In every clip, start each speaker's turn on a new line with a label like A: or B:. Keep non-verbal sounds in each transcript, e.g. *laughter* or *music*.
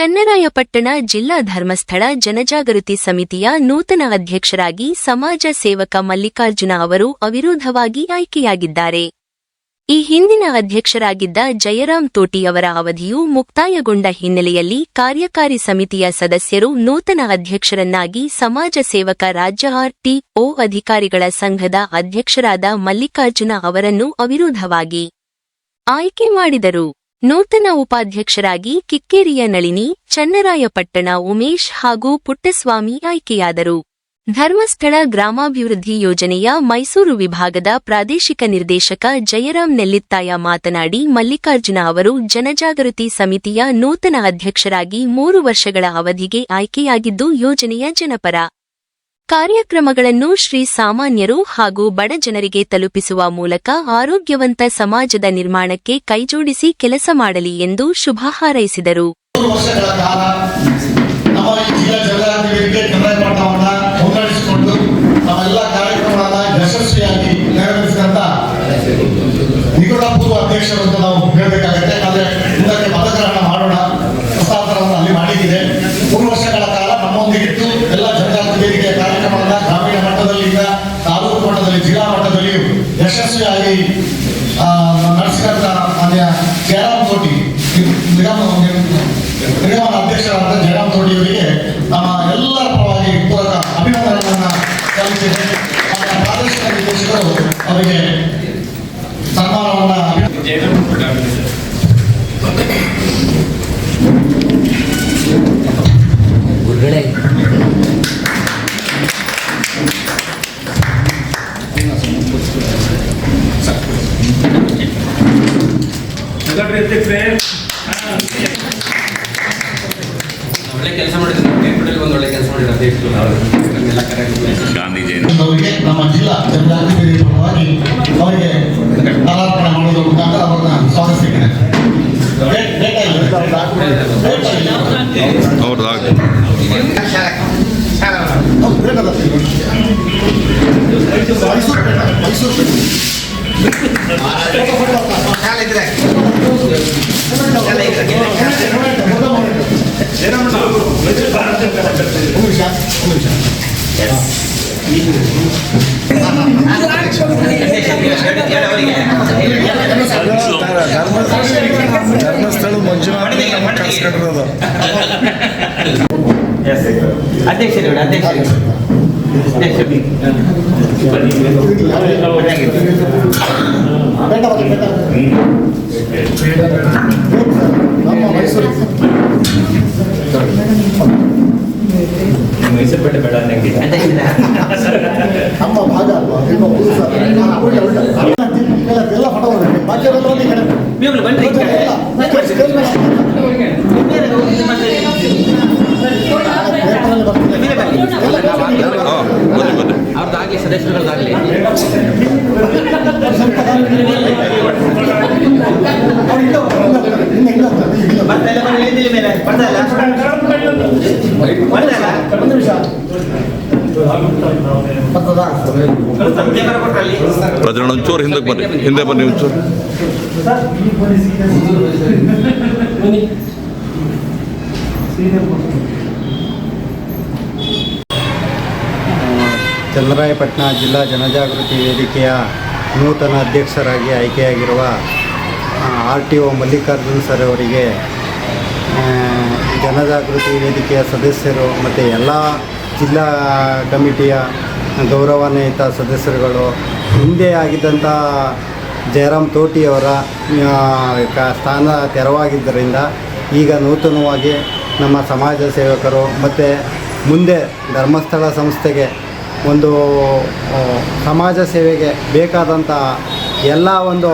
A: ಚನ್ನರಾಯಪಟ್ಟಣ ಜಿಲ್ಲಾ ಧರ್ಮಸ್ಥಳ ಜನಜಾಗೃತಿ ಸಮಿತಿಯ ನೂತನ ಅಧ್ಯಕ್ಷರಾಗಿ ಸಮಾಜ ಸೇವಕ ಮಲ್ಲಿಕಾರ್ಜುನ ಅವರು ಅವಿರೋಧವಾಗಿ ಆಯ್ಕೆಯಾಗಿದ್ದಾರೆ. ಈ ಹಿಂದಿನ ಅಧ್ಯಕ್ಷರಾಗಿದ್ದ ಜಯರಾಮ್ ತೋಟಿಯವರ ಅವಧಿಯು ಮುಕ್ತಾಯಗೊಂಡ ಹಿನ್ನೆಲೆಯಲ್ಲಿ ಕಾರ್ಯಕಾರಿ ಸಮಿತಿಯ ಸದಸ್ಯರು ನೂತನ ಅಧ್ಯಕ್ಷರನ್ನಾಗಿ ಸಮಾಜ ಸೇವಕ ರಾಜ್ಯ ಆರ್ಟಿಒ ಅಧಿಕಾರಿಗಳ ಸಂಘದ ಅಧ್ಯಕ್ಷರಾದ ಮಲ್ಲಿಕಾರ್ಜುನ ಅವರನ್ನು ಅವಿರೋಧವಾಗಿ ಆಯ್ಕೆ ಮಾಡಿದರು. ನೂತನ ಉಪಾಧ್ಯಕ್ಷರಾಗಿ ಕಿಕ್ಕೇರಿಯ ನಳಿನಿ, ಚನ್ನರಾಯಪಟ್ಟಣ ಉಮೇಶ್ ಹಾಗೂ ಪುಟ್ಟಸ್ವಾಮಿ ಆಯ್ಕೆಯಾದರು. ಧರ್ಮಸ್ಥಳ ಗ್ರಾಮಾಭಿವೃದ್ಧಿ ಯೋಜನೆಯ ಮೈಸೂರು ವಿಭಾಗದ ಪ್ರಾದೇಶಿಕ ನಿರ್ದೇಶಕ ಜಯರಾಮ್ ನೆಲ್ಲಿತ್ತಾಯ ಮಾತನಾಡಿ, ಮಲ್ಲಿಕಾರ್ಜುನ ಅವರು ಜನಜಾಗೃತಿ ಸಮಿತಿಯ ನೂತನ ಅಧ್ಯಕ್ಷರಾಗಿ ಮೂರು ವರ್ಷಗಳ ಅವಧಿಗೆ ಆಯ್ಕೆಯಾಗಿದ್ದು ಯೋಜನೆಯ ಜನಪರ. ಕಾರ್ಯಕ್ರಮಗಳನ್ನು ಶ್ರೀ ಸಾಮಾನ್ಯರು ಹಾಗೂ ಬಡ ಜನರಿಗೆ ತಲುಪಿಸುವ ಮೂಲಕ ಆರೋಗ್ಯವಂತ ಸಮಾಜದ ನಿರ್ಮಾಣಕ್ಕೆ ಕೈಜೋಡಿಸಿ ಕೆಲಸ ಮಾಡಲಿ ಎಂದು ಶುಭ ಹಾರೈಸಿದರು.
B: ಮೂರು ವರ್ಷಗಳ ಕಾಲ ನಮ್ಮ ಈ ಜಿಲ್ಲಾ ಜನಜಾಗೃತಿ ವೇದಿಕೆ ಚನ್ನರಾಯಪಟ್ಟಣವನ್ನ ಮುನ್ನಡೆಸಿಕೊಂಡು ನಮ್ಮೆಲ್ಲ ಕಾರ್ಯಕ್ರಮಗಳನ್ನ ಯಶಸ್ವಿಯಾಗಿ ನೆರವೇರಿಸಿದಂತ ನಿಕಟ ಪೂರ್ವ ಅಧ್ಯಕ್ಷರು ಅಂತ ನಾವು ಹೇಳಬೇಕಾಗತ್ತೆ ಆದ್ರೆ ಮುಂದಕ್ಕೆ ಪದಗ್ರಹಣ ಮಾಡೋಣ ಹಸ್ತಾಂತರವನ್ನು ಅಲ್ಲಿ ಮಾಡಿಗಿದೆ ಮೂರು ವರ್ಷಗಳ ಕಾಲ ನಮ್ಮೊಂದಿಗಿದ್ದು ಎಲ್ಲ ಜನಜಾಗೃತಿ ವೇದಿಕೆಯ ಕಾರ್ಯಕ್ರಮಗಳನ್ನ ಗ್ರಾಮೀಣ ಮಟ್ಟದಲ್ಲಿಂದ ತಾಲೂಕು ಮಟ್ಟದಲ್ಲಿ ಜಿಲ್ಲಾ ಮಟ್ಟದಲ್ಲಿಯೂ ಯಶಸ್ವಿಯಾಗಿ ನಡೆಸಿದಂತ ಮಾನ್ಯ ಜಯರಾಮ್ ತೋಟಿ ನಿಗಮ ನಿಗಮದ ಅಧ್ಯಕ್ಷರಾದ ಜಯರಾಮ್ ತೋಟಿ ಅವರಿಗೆ ನಮ್ಮ ಎಲ್ಲರ ಪರವಾಗಿ ಪೂರಕ ಅಭಿನಂದನೆಗಳನ್ನ ಸಲ್ಲಿಸಿದೆ ಪ್ರಾದೇಶಿಕ ನಿರ್ದೇಶಕರು ಅವರಿಗೆ ಸನ್ಮಾನವನ್ನ
C: ಒಳ್ಳೆ ಕೆಲಸ ಮಾಡಿದ್ರು ಬೇರ್ಪಡಲ್ಲಿ ಒಂದು ಒಳ್ಳೆ ಕೆಲಸ ಮಾಡಿದ್ರು ಅಧ್ಯಕ್ಷರು ನಮ್ಮೆಲ್ಲ ಕಾರ್ಯಕ್ರಮ
D: ಗಾಂಧಿ ಜಯಂತಿ
B: ಅವರಿಗೆ ನಮ್ಮ ಜಿಲ್ಲಾ ಜನಜಾಗೃತಿ ಪರವಾಗಿ ಅವರಿಗೆ ಅರ್ಪಣೆ ಮಾಡೋದ್ರ ಮುಖಾಂತರ ಅವರನ್ನ ಸ್ವಾಗತಿಸಿದ್ದೇನೆ.
D: ಅವ್ರದ್ದು.
B: ಮೈಸೂರು ಮೈಸೂರು *laughs* ಪೇಟ. ಒಂದು ನಿಮಿಷ, ಒಂದು ನಿಮಿಷ.
E: ಧರ್ಮಸ್ಥಳ ಮಂಜುನಾಥ ಕರ್ಸ್ಕೊಂಡಿರೋದು
C: ಅಧ್ಯಕ್ಷರು ಅಧ್ಯಕ್ಷರು
B: ಮೈಸೂರು
C: ಮೈಸೂರು ಬೇಡ ಬೇಡ ಅನ್ನಂಗೆ
B: ನಮ್ಮ ಭಾಗ ಅಲ್ವಾ ನಿಮ್ಮ ಊರು ಸರ್. ನಾನು ಅವ್ರಿಗೆ ಹೊರಟೆ. ಎಲ್ಲ ಎಲ್ಲ ಫೋಟೋ ಬರುತ್ತೆ. ಬಾಕಿ ಎಲ್ಲ ಒಂದು
C: ಪೇಪರ್ ಕೊಟ್ರಲ್ಲಿ
D: ಪ್ರಜರಣ ಒಂಚೂರು ಹಿಂದಕ್ಕೆ ಬನ್ನಿ ಹಿಂದೆ ಬನ್ನಿ ಒಂಚೂರು.
E: ಚನ್ನರಾಯಪಟ್ಟಣ ಜಿಲ್ಲಾ ಜನಜಾಗೃತಿ ವೇದಿಕೆಯ ನೂತನ ಅಧ್ಯಕ್ಷರಾಗಿ ಆಯ್ಕೆಯಾಗಿರುವ R T O Mallikarjun sir ಅವರಿಗೆ ಜನಜಾಗೃತಿ ವೇದಿಕೆಯ ಸದಸ್ಯರು ಮತ್ತು ಎಲ್ಲ ಜಿಲ್ಲಾ ಕಮಿಟಿಯ ಗೌರವಾನ್ವಿತ ಸದಸ್ಯರುಗಳು, ಹಿಂದೆ ಆಗಿದ್ದಂಥ ಜಯರಾಮ್ ತೋಟಿಯವರ ಸ್ಥಾನ ತೆರವಾಗಿದ್ದರಿಂದ ಈಗ ನೂತನವಾಗಿ ನಮ್ಮ ಸಮಾಜ ಸೇವಕರು ಮತ್ತು ಮುಂದೆ ಧರ್ಮಸ್ಥಳ ಸಂಸ್ಥೆಗೆ ಒಂದು ಸಮಾಜ ಸೇವೆಗೆ ಬೇಕಾದಂಥ ಎಲ್ಲ ಒಂದು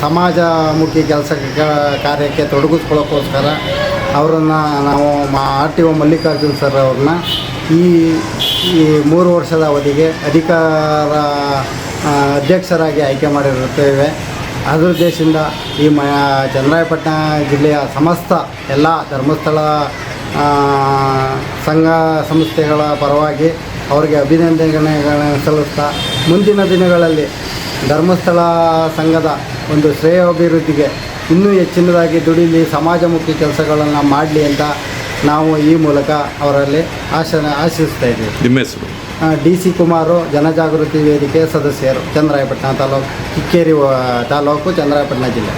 E: ಸಮಾಜಮುಖಿ ಕೆಲಸ ಕಾರ್ಯಕ್ಕೆ ತೊಡಗಿಸ್ಕೊಳ್ಳೋಕ್ಕೋಸ್ಕರ ಅವರನ್ನು ನಾವು ಮಾ, R T O Mallikarjun sir ಅವ್ರನ್ನ ಈ ಈ ಮೂರು ವರ್ಷದ ಅವಧಿಗೆ ಅಧಿಕಾರ ಅಧ್ಯಕ್ಷರಾಗಿ ಆಯ್ಕೆ ಮಾಡಿರುತ್ತೇವೆ. ಅದರ ಉದ್ದೇಶದಿಂದ ಈ ಮ ಚನ್ನರಾಯಪಟ್ಟಣ ಜಿಲ್ಲೆಯ ಸಮಸ್ತ ಎಲ್ಲ ಧರ್ಮಸ್ಥಳ ಸಂಘ ಸಂಸ್ಥೆಗಳ ಪರವಾಗಿ ಅವರಿಗೆ ಅಭಿನಂದನೆಗಳನ್ನು ಸಲ್ಲಿಸ್ತಾ ಮುಂದಿನ ದಿನಗಳಲ್ಲಿ ಧರ್ಮಸ್ಥಳ ಸಂಘದ ಒಂದು ಶ್ರೇಯೋಭಿವೃದ್ಧಿಗೆ ಇನ್ನೂ ಹೆಚ್ಚಿನದಾಗಿ ದುಡಿಲಿ ಸಮಾಜಮುಖಿ ಕೆಲಸಗಳನ್ನು ಮಾಡಲಿ ಅಂತ ನಾವು ಈ ಮೂಲಕ ಅವರಲ್ಲಿ ಆಶನ ಆಶಿಸ್ತಾ ಇದ್ದೀವಿ.
D: ನಿಮ್ಮ ಹೆಸರು?
E: ಡಿ ಸಿ ಕುಮಾರು ಜನಜಾಗೃತಿ ವೇದಿಕೆ ಸದಸ್ಯರು ಚಂದ್ರಾಯಪಟ್ಟಣ ತಾಲೂಕು ಕಿಕ್ಕೇರಿ ತಾಲೂಕು ಚಂದ್ರಾಯಪಟ್ಟಣ ಜಿಲ್ಲೆ.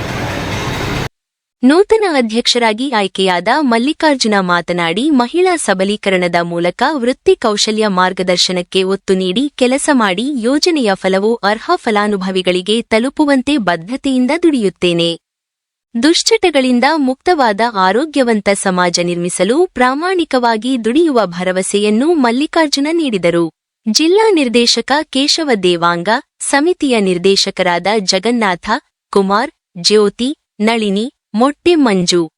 A: ನೂತನ ಅಧ್ಯಕ್ಷರಾಗಿ ಆಯ್ಕೆಯಾದ ಮಲ್ಲಿಕಾರ್ಜುನ ಮಾತನಾಡಿ, ಮಹಿಳಾ ಸಬಲೀಕರಣದ ಮೂಲಕ ವೃತ್ತಿ ಕೌಶಲ್ಯ ಮಾರ್ಗದರ್ಶನಕ್ಕೆ ಒತ್ತು ನೀಡಿ, ಕೆಲಸ ಮಾಡಿ, ಯೋಜನೆಯ ಫಲವು ಅರ್ಹ ಫಲಾನುಭವಿಗಳಿಗೆ ತಲುಪುವಂತೆ ಬದ್ಧತೆಯಿಂದ ದುಡಿಯುತ್ತೇನೆ. ದುಶ್ಚಟಗಳಿಂದ ಮುಕ್ತವಾದ ಆರೋಗ್ಯವಂತ ಸಮಾಜ ನಿರ್ಮಿಸಲು ಪ್ರಾಮಾಣಿಕವಾಗಿ ದುಡಿಯುವ ಭರವಸೆಯನ್ನು ಮಲ್ಲಿಕಾರ್ಜುನ ನೀಡಿದರು. ಜಿಲ್ಲಾ ನಿರ್ದೇಶಕ ಕೇಶವ ದೇವಾಂಗ, ಸಮಿತಿಯ ನಿರ್ದೇಶಕರಾದ ಜಗನ್ನಾಥ, ಕುಮಾರ್, ಜ್ಯೋತಿ, ನಳಿನಿ ಮೊಟ್ಟೆ ಮಂಜು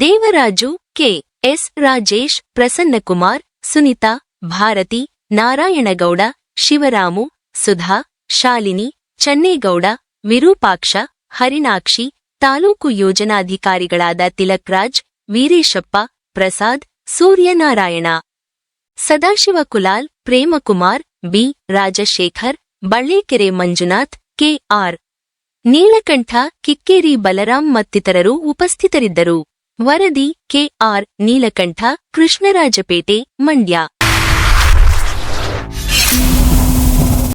A: ದೇವರಾಜು ಕೆ. ಎಸ್. ರಾಜೇಶ್, ಪ್ರಸನ್ನಕುಮಾರ್, ಸುನಿತಾ, ಭಾರತಿ, ನಾರಾಯಣಗೌಡ, ಶಿವರಾಮು, ಸುಧಾ, ಶಾಲಿನಿ, ಚನ್ನೇಗೌಡ, ವಿರೂಪಾಕ್ಷ, ಹರಿಣಾಕ್ಷಿ, ತಾಲೂಕು ಯೋಜನಾಧಿಕಾರಿಗಳಾದ ತಿಲಕ್ರಾಜ್, ವೀರೇಶಪ್ಪ, ಪ್ರಸಾದ್, ಸೂರ್ಯನಾರಾಯಣ. ಸದಾಶಿವ ಕುಲಾಲ್, ಪ್ರೇಮಕುಮಾರ್, ಬಿ. ರಾಜಶೇಖರ್, ಬಳ್ಳೇಕೆರೆ ಮಂಜುನಾಥ್ ಕೆಆರ್ ನೀಲಕಂಠ ಕಿಕ್ಕೇರಿ ಬಲರಾಮ್ ಮತ್ತಿತರರು ಉಪಸ್ಥಿತರಿದ್ದರು. ವರದಿ ಕೆಆರ್ ನೀಲಕಂಠ ಕೃಷ್ಣರಾಜಪೇಟೆ ಮಂಡ್ಯ.